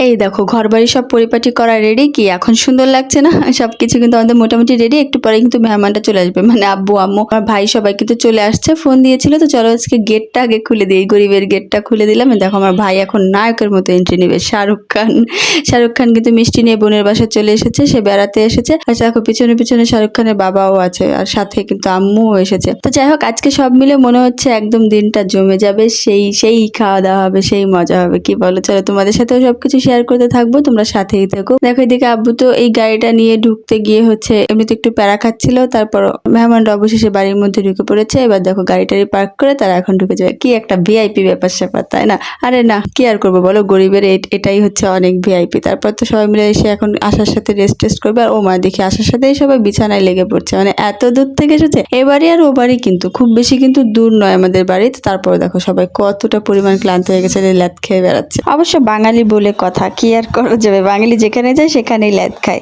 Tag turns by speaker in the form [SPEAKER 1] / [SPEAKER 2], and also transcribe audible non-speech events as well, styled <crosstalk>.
[SPEAKER 1] এই দেখো ঘর বাড়ি সব পরিপাটি করা রেডি কি? এখন সুন্দর লাগছে না? <laughs> সব কিছু কিন্তু আমাদের মোটামুটি রেডি একটু পরে কিন্তু মেহমানটা চলে আসবে। মানে আব্বু, আম্মু, আমার ভাই সবাই কিন্তু চলে আসছে। ফোন দিয়েছিল তো চলো আজকে গেটটা আগে খুলে দিই। গরিবের গেটটা খুলে দিলাম। দেখো, আমার ভাই এখন নায়কের মতো এন্ট্রি নেবে। শাহরুখ খান। শাহরুখ খান কিন্তু মিষ্টি নিয়ে বোনের বাসায় চলে এসেছে। সে বেড়াতে এসেছে। আর দেখো, পিছনে পিছনে শাহরুখ খানের বাবাও আছে। আর সাথে কিন্তু আম্মুও এসেছে। তো যাই হোক, আজকে সব মিলে মনে হচ্ছে একদম দিনটা জমে যাবে। সেই সেই খাওয়া দাওয়া হবে, সেই মজা হবে। কি বলো? চলো তোমাদের সাথেও সবকিছু শেয়ার করতে থাকব, তোমরা সাথেই থেকো। দেখো এদিকে আব্বু তো এই গাড়িটা নিয়ে ঢুকতে গিয়ে হচ্ছে এমনিতে একটু প্যারা খাচ্ছিল, তারপর মেহমানরা অবশেষে বাড়ির মধ্যে ঢুকে পড়েছে। এবার দেখো গাড়িটারি পার্ক করে তারা এখন ঢুকে যাবে। কি একটা ভিআইপি ব্যাপার স্যাপার, তাই না? আরে না, কি আর করব বলো? গরিবের এটাই হচ্ছে অনেক ভিআইপি তারপর তো সবাই মিলে এসে এখন আসার সাথে রেস্ট টেস্ট করবে। আর ও মা, দেখি আসার সাথেই সবাই বিছানায় লেগে পড়ছে। মানে এত দূর থেকে এসেছে? এবারই আর ও বাড়ি কিন্তু খুব বেশি কিন্তু দূর নয় আমাদের বাড়ি। তারপর দেখো সবাই কতটা পরিমাণ ক্লান্ত হয়ে গেছে ল্যাদ খেয়ে বেড়াচ্ছে। অবশ্য বাঙালি বলে কথা কি আর করা যাবে। বাঙালি যেখানে যায় সেখানেই ল্যাদ খায়।